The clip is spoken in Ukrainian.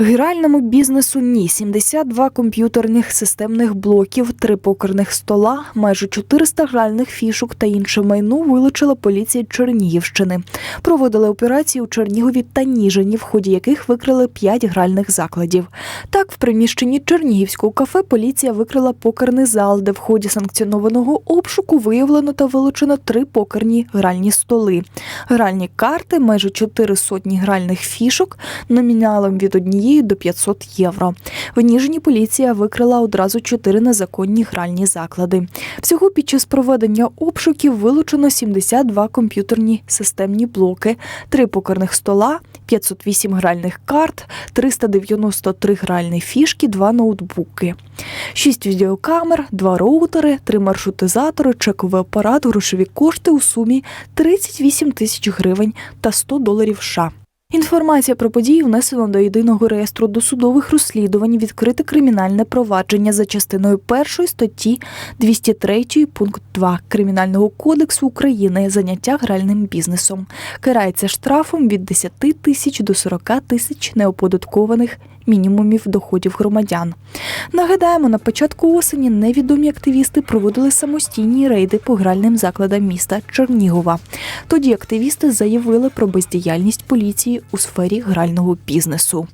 Гральному бізнесу ні 72 комп'ютерних системних блоків, три покерних стола, майже 400 гральних фішок та інше майно вилучила поліція Чернігівщини. Проводили операції у Чернігові та Ніжині, в ході яких викрили 5 гральних закладів. Так, в приміщенні Чернігівського кафе поліція викрила покерний зал, де в ході санкціонованого обшуку виявлено та вилучено три покерні гральні столи, гральні карти, майже 4 сотні гральних фішок, номіналом від однієї до 500 євро. В Ніжині поліція викрила одразу чотири незаконні гральні заклади. Всього під час проведення обшуків вилучено 72 комп'ютерні системні блоки, три покерних стола, 508 гральних карт, 393 гральні фішки, два ноутбуки, 6 відеокамер, два роутери, три маршрутизатори, чековий апарат, грошові кошти у сумі 38 тисяч гривень та 100 доларів США. Інформація про події внесено до єдиного реєстру досудових розслідувань відкрите кримінальне провадження за частиною першої статті 203 пункт 2 Кримінального кодексу України заняття гральним бізнесом. Карається штрафом від 10 тисяч до 40 тисяч неоподаткованих мінімумів доходів громадян. Нагадаємо, на початку осені невідомі активісти проводили самостійні рейди по гральним закладам міста Чернігова. Тоді активісти заявили про бездіяльність поліції у сфері грального бізнесу.